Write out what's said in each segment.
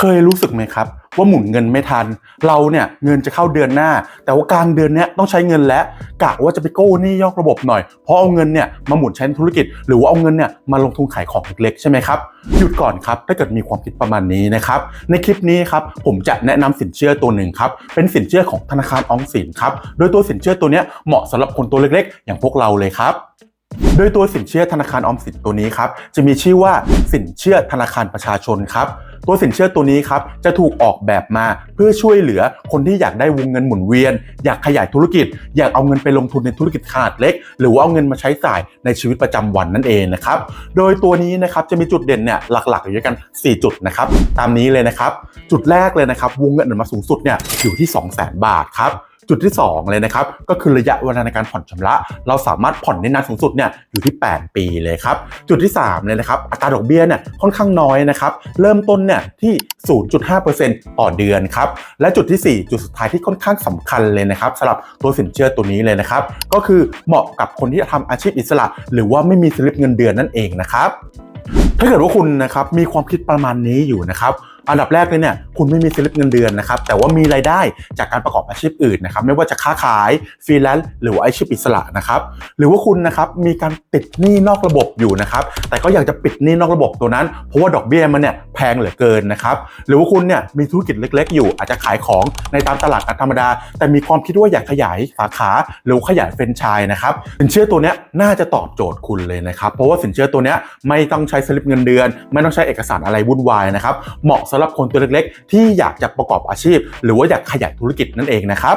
เคยรู้สึกไหมครับ ว่าหมุนเงินไม่ทัน เราเนี่ยเงินจะเข้าเดือนหน้า แต่ว่ากลางเดือนเนี้ยต้องใช้เงินแล้วกะว่าจะไปกู้หนี้ยอกระบบหน่อย เพราะเอาเงินเนี่ยมาหมุนใช้ในธุรกิจ หรือว่าเอาเงินเนี่ยมาลงทุนขายของเล็กๆใช่ไหมครับหยุดก่อนครับถ้าเกิดมีความคิดประมาณนี้นะครับในคลิปนี้ครับผมจะแนะนำสินเชื่อตัวหนึ่งครับเป็นสินเชื่อของธนาคารออมสินครับโดยตัวสินเชื่อตัวเนี้ยเหมาะสำหรับคนตัวเล็กๆ อย่างพวกเราเลยครับ โดยตัวสินเชื่อธนาคารออมสินตัวนี้ครับจะมีชื่อว่าสินเชื่อธนาคารประชาชนครับตัวสินเชื่อตัวนี้ครับจะถูกออกแบบมาเพื่อช่วยเหลือคนที่อยากได้วงเงินหมุนเวียน อยากขยายธุรกิจ อยากเอาเงินไปลงทุนในธุรกิจขนาดเล็ก หรือว่าเอาเงินมาใช้จ่ายในชีวิตประจำวันนั่นเองนะครับโดยตัวนี้นะครับจะมีจุดเด่นเนี่ยหลักๆอยู่ด้วยกัน 4 จุดนะครับตามนี้เลยนะครับจุดแรกเลยนะครับวงเงินมาสูงสุดเนี่ยอยู่ที่ 200,000 บาทครับ จุดที่ 2 เลยนะครับ ก็คือระยะเวลาในการผ่อนชำระ เราสามารถผ่อนได้นานสูงสุดเนี่ยอยู่ที่ 8 ปีเลยครับ จุดที่ 3 เลยนะครับ อัตราดอกเบี้ยเนี่ยค่อนข้างน้อยนะครับ เริ่มต้นเนี่ยที่ 0.5%ต่อเดือนครับ และจุดที่ 4 จุดสุดท้ายที่ค่อนข้างสำคัญเลยนะครับสำหรับตัวสินเชื่อตัวนี้เลยนะครับ ก็คือเหมาะกับคนที่จะทำอาชีพอิสระ หรือว่าไม่มีสลิปเงินเดือนนั่นเองนะครับถ้าเกิดว่าคุณนะครับมีความคิดประมาณนี้อยู่นะครับ อันดับแรกเลยเนี่ยคุณไม่มีสลิปเงินเดือนนะครับแต่ว่ามีรายได้จากการประกอบอาชีพอื่นนะครับไม่ว่าจะค้าขายฟรีแลนซ์หรือว่าอาชีพอิสระนะครับหรือว่าคุณนะครับมีการติดหนี้นอกระบบอยู่นะครับแต่ก็อยากจะปิดหนี้นอกระบบตัวนั้น เพราะว่าดอกเบี้ยมันเนี่ยแพงเหลือเกินนะครับหรือว่าคุณเนี่ยมีธุรกิจเล็ก ๆ อยู่อาจจะขายของในตามตลาดนัดธรรมดา แต่มีความคิดว่าอยากขยายสาขาหรือขยายแฟรนไชส์นะครับสินเชื่อตัวเนี้ยน่าจะตอบโจทย์คุณเลยนะครับเพราะว่าสินเชื่อตัวเนี้ยไม่ต้องใช้สลิปเงินเดือน ไม่ต้องใช้เอกสารอะไรวุ่นวายนะครับเหมาะสำหรับคนตัวเล็กๆ ที่อยากจะประกอบอาชีพ หรือว่าอยากขยายธุรกิจนั่นเองนะครับ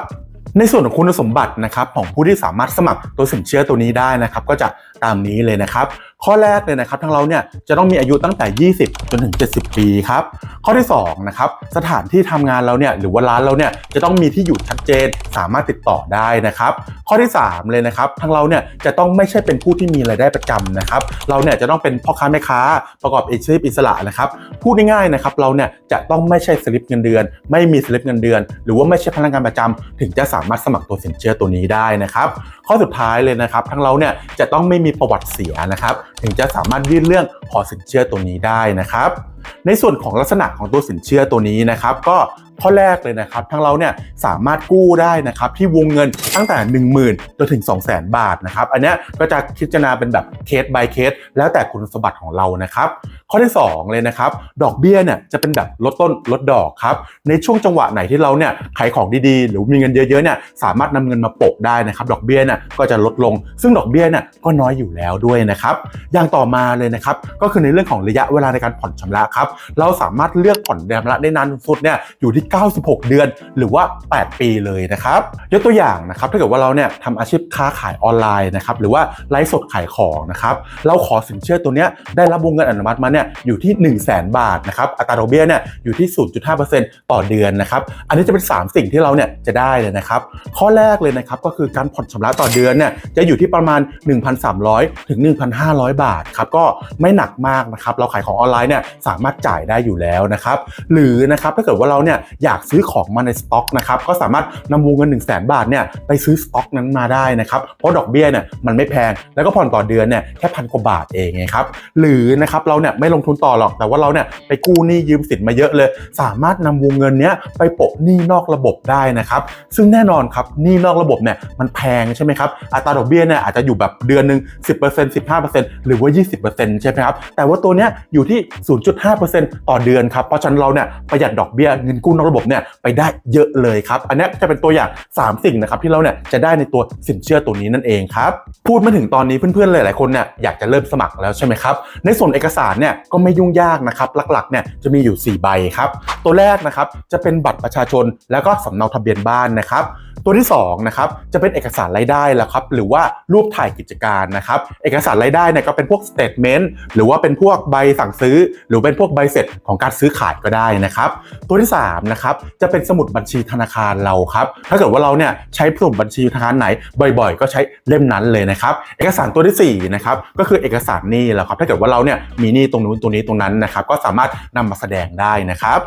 ในส่วนของคุณสมบัตินะครับของผู้ที่สามารถสมัครตัวสินเชื่อตัวนี้ได้นะครับ ก็จะตามนี้เลยนะครับ ข้อแรกเลยนะครับทางเราเนี่ยจะต้องมีอายุตั้งแต่ 20 จนถึง 70 ปีครับข้อที่2นะครับสถานที่ทำงานเราเนี่ยหรือว่าร้านเราเนี่ยจะต้องมีที่อยู่ชัดเจนสามารถติดต่อได้นะครับข้อที่ 3 เลยนะครับทางเราเนี่ยจะต้องไม่ใช่เป็นผู้ที่มีรายได้ประจำนะครับเราเนี่ยจะต้องเป็นพ่อค้าแม่ค้าประกอบอาชีพอิสระนะครับพูดง่ายๆนะครับเราเนี่ยจะต้องไม่ใช่สลิปเงินเดือน ไม่มีสลิปเงินเดือน หรือว่าไม่ใช่พนักงานประจำถึงจะสามารถสมัครตัวสินเชื่อตัวนี้ได้นะครับข้อสุดท้ายเลยนะครับทางเราเนี่ยจะต้องไม่มีประวัติเสียนะครับ ถึงจะสามารถยื่นเรื่องขอสินเชื่อตัวนี้ได้นะครับ ในส่วนของลักษณะของตัวสินเชื่อตัวนี้นะครับ ก็ ข้อแรกเลยนะครับทางเราเนี่ยสามารถกู้ได้นะครับที่วงเงินตั้งแต่ 1 0,000จนถึง 200,000 บาทนะครับอันนี้ก็จะพิจารณาเป็นแบบเคส by เคส แล้วแต่คุณสมบัติของเรานะครับข้อที่ 2 เลยนะครับดอกเบี้ยเนี่ยจะเป็นแบบลดต้นลดดอกครับในช่วงจังหวะไหนที่เราเนี่ยขายของดีๆ หรือมีเงินเยอะๆเนี่ยสามารถนำเงินมาโปะได้นะครับดอกเบี้ยเนี่ยก็จะลดลง ซึ่งดอกเบี้ยเนี่ยก็น้อยอยู่แล้วด้วยนะครับอย่างต่อมาเลยนะครับก็คือในเรื่องของระยะเวลาในการผ่อนชำระครับเราสามารถเลือกผ่อนชำระได้นานสุดเนี่ยอยู่ที่96 เดือน หรือว่า 8 ปีเลยนะครับ ยกตัวอย่างนะครับถ้าเกิดว่าเราเนี่ยทำอาชีพค้าขายออนไลน์นะครับหรือว่าไลฟ์สดขายของนะครับเราขอสินเชื่อตัวเนี้ยได้รับวงเงินอนุมัติมาเนี่ยอยู่ที่ 1 0 0 0 0แบาทนะครับอัตราดอกเบี้ยเนี่ยอยู่ที่ 0.5%ต่อเดือนนะครับอันนี้จะเป็น 3 สิ่งที่เราเนี่ยจะได้เลยนะครับข้อแรกเลยนะครับก็คือการผ่อนชำระต่อเดือนเนี่ยจะอยู่ที่ประมาณ 1,300 ถึง 1,500 บาทครับก็ไม่หนักมากนะครับเราขายของออนไลน์เนี่ยสามารถจ่ายได้อยู่แล้วนะครับหรือนะครับถ้าเกิดว่าเราเนี่ยอยากซื้อของมาในสต็อกนะครับก็สามารถนำวงเงิน1 0 0 0 0แบาทเนี่ยไปซื้อสต็อกนั้นมาได้นะครับเพราะดอกเบี้ยเนี่ยมันไม่แพงแล้วก็ผ่อนต่อเดือนเนี่ยแค่พันกว่าบาทเองไงครับหรือนะครับเราเนี่ยไม่ลงทุนต่อหรอกแต่ว่าเราเนี่ยไปกู้หนี้ยืมสินมาเยอะเลย สามารถนำวงเงินเนี้ยไปโปะหนี้นอกระบบได้นะครับซึ่งแน่นอนครับหนี้นอกระบบเนี่ยมันแพงใช่ไหมครับอัตราดอกเบี้ยเนี่ยอาจจะอยู่แบบเดือนหนึ่ง10% 15%หรือว่า 20%ใช่ไหมครับแต่ว่าตัวเนี้ยอยู่ที่ 0.5%ต่อเดือนครับเพราะฉะนั้นเราเนี่ยประหยัดดอกเบี้ยเงินกู้นอกระบบเนี่ยไปได้เยอะเลยครับ อันนี้จะเป็นตัวอย่าง 3 สิ่งนะครับที่เราเนี่ยจะได้ในตัวสินเชื่อตัวนี้นั่นเองครับ พูดมาถึงตอนนี้เพื่อนๆหลายๆคนเนี่ยอยากจะเริ่มสมัครแล้วใช่ไหมครับ ในส่วนเอกสารเนี่ยก็ไม่ยุ่งยากนะครับ หลักๆเนี่ยจะมีอยู่ 4 ใบครับ ตัวแรกนะครับจะเป็นบัตรประชาชนแล้วก็สำเนาทะเบียนบ้านนะครับ ตัวที่2นะครับจะเป็นเอกสารรายได้แล้วครับหรือว่ารูปถ่ายกิจการนะครับเอกสารรายได้เนี่ยก็เป็นพวกสเตทเมนต์หรือว่าเป็นพวกใบสั่งซื้อ หรือเป็นพวกใบเสร็จของการซื้อขายก็ได้นะครับตัวที่3นะครับจะเป็นสมุดบัญชีธนาคารเราครับถ้าเกิดว่าเราเนี่ยใช้สมุดบัญชีธนาคารไหนบ่อย ๆ ก็ใช้เล่มนั้นเลยนะครับเอกสารตัวที่4นะครับก็คือเอกสารหนี้แหล้วครับถ้าเกิดว่าเราเนี่ยมีหนี้ตรงนู้นตรงนี้ตรงนั้นนะครับก็สามารถนำมาแสดงได้นะครับ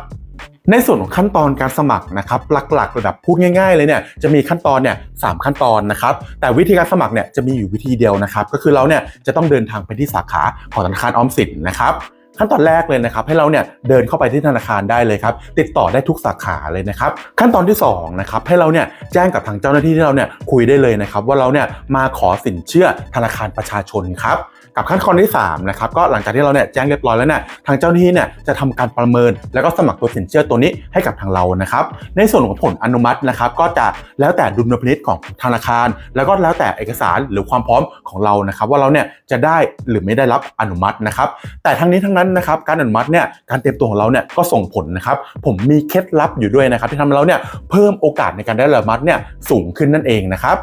ในส่วนของขั้นตอนการสมัครนะครับหลักๆแบบพูดง่าย ๆ เลยเนี่ยจะมีขั้นตอนเนี่ยสามขั้นตอนนะครับแต่วิธีการสมัครเนี่ยจะมีอยู่วิธีเดียวนะครับก็คือเราเนี่ยจะต้องเดินทางไปที่สาขาของธนาคารออมสินนะครับขั้นตอนแรกเลยนะครับให้เราเนี่ยเดินเข้าไปที่ธนาคารได้เลยครับติดต่อได้ทุกสาขาเลยนะครับขั้นตอนที่2นะครับให้เราเนี่ยแจ้งกับทางเจ้าหน้าที่ที่เราเนี่ยคุยได้เลยนะครับว่าเราเนี่ยมาขอสินเชื่อธนาคารประชาชนครับ กับขั้นตอนที่3นะครับก็หลังจากที่เราเนี่ยแจ้งเรียบร้อยแล้วเนี่ยทางเจ้าหน้าที่เนี่ยจะทำการประเมิน แล้วก็สมัครตัวสินเชื่อตัวนี้ให้กับทางเรานะครับ ในส่วนของผลอนุมัตินะครับ ก็จะแล้วแต่ดุลพินิจของธนาคาร แล้วก็แล้วแต่เอกสารหรือความพร้อมของเรานะครับ ว่าเราเนี่ยจะได้หรือไม่ได้รับอนุมัตินะครับ แต่ทั้งนี้ทั้งนั้นนะครับการอนุมัติเนี่ยการเตรียมตัวของเราเนี่ยก็ส่งผลนะครับผมมีเคล็ดลับอยู่ด้วยนะครับที่ทำให้เราเนี่ยเพิ่มโอกาสในการได้รับอนุมัติเนี่ยสูงขึ้นนั่นเองนะครับ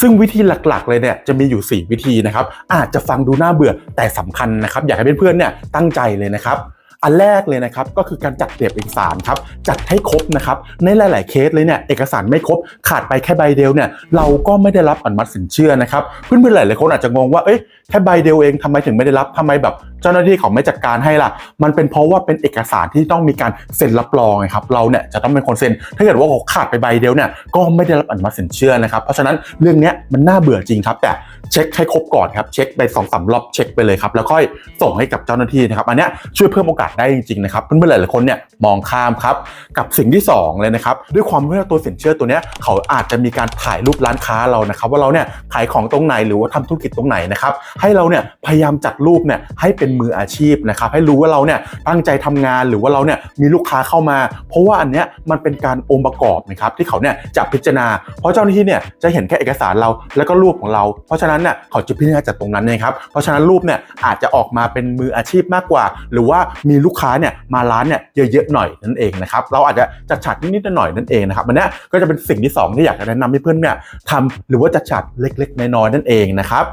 ซึ่งวิธีหลักๆ เลยเนี่ยจะมีอยู่ 4 วิธีนะครับ อาจจะฟังดูน่าเบื่อแต่สำคัญนะครับ อยากให้เพื่อนๆเนี่ยตั้งใจเลยนะครับ อันแรกเลยนะครับก็คือการจัดเตรียมเอกสารครับจัดให้ครบนะครับในหลาย ๆ เคสเลยเนี่ยเอกสารไม่ครบขาดไปแค่ใบเดียวเนี่ยเราก็ไม่ได้รับอนุมัติสินเชื่อนะครับเพื่อนๆหลาย ๆ คนอาจจะงงว่าเอ้ยแค่ใบเดียวเองทำไมถึงไม่ได้รับทำไมแบบเจ้าหน้าที่เขาไม่จัดการให้ล่ะ มันเป็นเพราะว่าเป็นเอกสารที่ต้องมีการเซ็นรับรองครับเราเนี่ยจะต้องเป็นคนเซ็น ถ้าเกิดว่าเขาขาดไปใบเดียวเนี่ยก็ไม่ได้รับอนุมัติสินเชื่อนะครับ เพราะฉะนั้นเรื่องนี้มันน่าเบื่อจริงครับแต่ เช็คให้ครบก่อนครับเช็คไปสองสามรอบเช็คไปเลยครับแล้วค่อยส่งให้กับเจ้าหน้าที่นะครับอันเนี้ยช่วยเพิ่มโอกาสได้จริงๆนะครับเพื่อนๆหลายๆคนเนี่ยมองข้ามครับกับสิ่งที่สองเลยนะครับด้วยความที่ว่าตัวสินเชื่อตัวเนี้ยเขาอาจจะมีการถ่ายรูปร้านค้าเรานะครับว่าเราเนี่ยขายของตรงไหนหรือว่าทำธุรกิจตรงไหนนะครับให้เราเนี่ยพยายามจัดรูปเนี่ยให้เป็นมืออาชีพนะครับให้รู้ว่าเราเนี่ยตั้งใจทำงานหรือว่าเราเนี่ยมีลูกค้าเข้ามา เพราะว่าอันเนี้ยมันเป็นการองค์ประกอบนะครับที่เขาเนี่ยจะพิจารณา เพราะเจ้าหน้าที่เนี่ยจะเห็นแค่เอกสารเราแล้วก็รูปของเราเพราะฉะนั้นเนี่ยเขาจะพิจารณาจากตรงนั้นนะครับ เพราะฉะนั้นรูปเนี่ยอาจจะออกมาเป็นมืออาชีพมากกว่า หรือว่ามีลูกค้าเนี่ยมาร้านเนี่ยเยอะๆหน่อยนั่นเองนะครับ เราอาจจะจัดฉากนิดๆหน่อยๆนั่นเองนะครับอันเนี้ยก็จะเป็นสิ่งที่สองที่อยากจะแนะนำให้เพื่อนเนี่ยทำหรือว่าจัดฉากเล็กๆน้อยๆนั่นเองนะครับ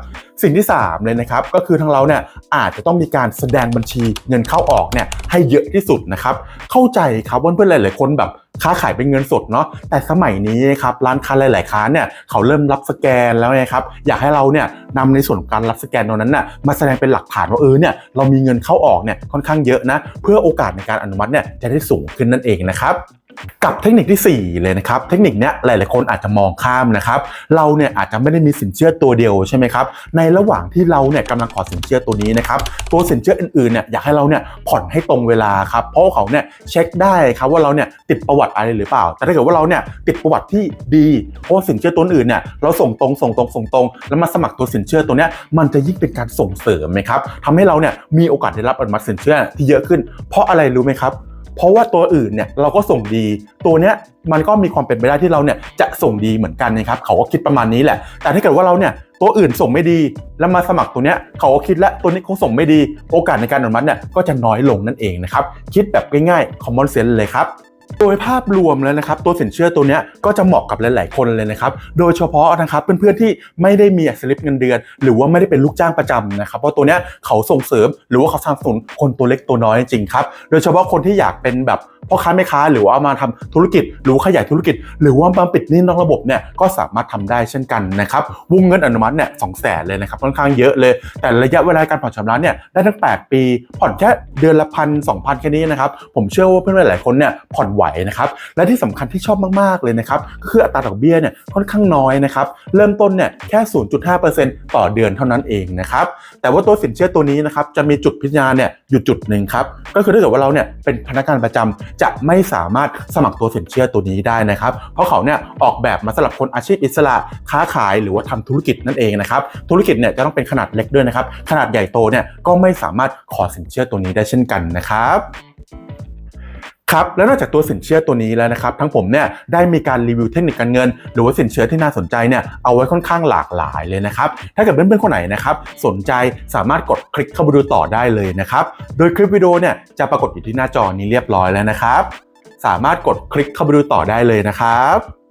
สิ่งที่ 3 เลยนะครับก็คือทางเราเนี่ยอาจจะต้องมีการแสดงบัญชีเงินเข้าออกเนี่ยให้เยอะที่สุดนะครับเข้าใจครับว่าเพื่อนๆหลายๆคนแบบ ค้าขายเป็นเงินสดเนาะแต่สมัยนี้นะครับร้านค้าหลาย ๆ ค้าเนี่ยเขาเริ่มรับสแกนแล้วนะครับอยากให้เราเนี่ยนำในส่วนของการรับสแกนตรงนั้นน่ะมาแสดงเป็นหลักฐานว่าเออเนี่ยเรามีเงินเข้าออกเนี่ยค่อนข้างเยอะนะเพื่อโอกาสในการอนุมัติเนี่ยจะได้สูงขึ้นนั่นเองนะครับ กับเทคนิคที่ 4 เลยนะครับ เทคนิคเนี้ยหลาย ๆ คนอาจจะมองข้ามนะครับ เราเนี่ยอาจจะไม่ได้มีสินเชื่อตัวเดียวใช่ไหมครับ ในระหว่างที่เราเนี่ยกำลังขอสินเชื่อตัวนี้นะครับ ตัวสินเชื่ออื่น ๆ เนี่ยอยากให้เราเนี่ยผ่อนให้ตรงเวลาครับ เพราะเขาเนี่ยเช็คได้ครับว่าเราเนี่ยติดประวัติอะไรหรือเปล่า แต่ถ้าเกิดว่าเราเนี่ยติดประวัติที่ดี เพราะสินเชื่อตัวอื่นเนี่ยเราส่งตรง ส่งตรง ส่งตรง แล้วมาสมัครตัวสินเชื่อตัวเนี้ยมันจะยิ่งเป็นการส่งเสริมไหมครับทำให้เราเนี่ยมีโอกาสได้รับอนุมัติสินเชื่อที่เยอะขึ้น เพราะอะไรรู้ไหมครับ เพราะว่าตัวอื่นเนี่ยเราก็ส่งดี ตัวเนี้ยมันก็มีความเป็นไปได้ที่เราเนี่ยจะส่งดีเหมือนกันนะครับเขาก็คิดประมาณนี้แหละ แต่ถ้าเกิดว่าเราเนี่ยตัวอื่นส่งไม่ดี แล้วมาสมัครตัวเนี้ยเขาก็คิดแล้วตัวนี้คงส่งไม่ดี โอกาสในการอนุมัติเนี่ยก็จะน้อยลงนั่นเองนะครับคิดแบบง่ายๆ common sense เลยครับ โดยภาพรวมแล้วนะครับตัวสินเชื่อตัวนี้ก็จะเหมาะกับหลาย ๆ คนเลยนะครับโดยเฉพาะนะครับเพื่อนๆที่ไม่ได้มีสลิปเงินเดือน หรือว่าไม่ได้เป็นลูกจ้างประจำนะครับเพราะตัวนี้เขาส่งเสริมหรือว่าเขาสนับสนุนคนตัวเล็กตัวน้อยจริงๆครับโดยเฉพาะคนที่อยากเป็นแบบพ่อค้าแม่ค้าหรือว่ามาทำธุรกิจ หรือขยายธุรกิจ หรือว่ามาปิดหนี้นอกระบบเนี่ยก็สามารถทำได้เช่นกันนะครับวงเงินอนุมัติเนี่ยสองแสนเลยนะครับค่อนข้างเยอะเลย แต่ระยะเวลาการผ่อนชำระเนี่ยได้ทั้ง 8 ปี ผ่อนแค่เดือนละพันสองพันแค่นี้นะครับผมเชื่อว่าเพื่อนๆหลายคนเนี่ยผ่อนไหวนะครับและที่สำคัญที่ชอบมากๆเลยนะครับก็คืออัตราดอกเบี้ยเนี่ยค่อนข้างน้อยนะครับเริ่มต้นเนี่ยแค่ 0.5%ต่อเดือนเท่านั้นเองนะครับแต่ว่าตัวสินเชื่อตัวนี้นะครับจะมีจุดพิจารณาเนี่ยอยู่จุดหนึ่งครับก็คือถ้าเกิดว่าเราเนี่ยเป็นพนักงานประจำจะไม่สามารถสมัครตัวสินเชื่อตัวนี้ได้นะครับเพราะเขาเนี่ยออกแบบมาสำหรับคนอาชีพอิสระค้าขายหรือว่าทำธุรกิจนั่นเองนะครับธุรกิจเนี่ยจะต้องเป็นขนาดเล็กด้วยนะครับขนาดใหญ่โตเนี่ยก็ไม่สามารถขอสินเชื่อตัวนี้ได้เช่นกันนะครับ ครับและนอกจากตัวสินเชื่อตัวนี้แล้วนะครับทั้งผมเนี่ยได้มีการรีวิวเทคนิคการเงิน หรือว่าสินเชื่อที่น่าสนใจเนี่ยเอาไว้ค่อนข้างหลากหลายเลยนะครับถ้าเกิดเพื่อนๆคนไหนนะครับสนใจสามารถกดคลิกเข้าไปดูต่อได้เลยนะครับโดยคลิปวิดีโอเนี่ยจะปรากฏอยู่ที่หน้าจอนี้เรียบร้อยแล้วนะครับสามารถกดคลิกเข้าไปดูต่อได้เลยนะครับ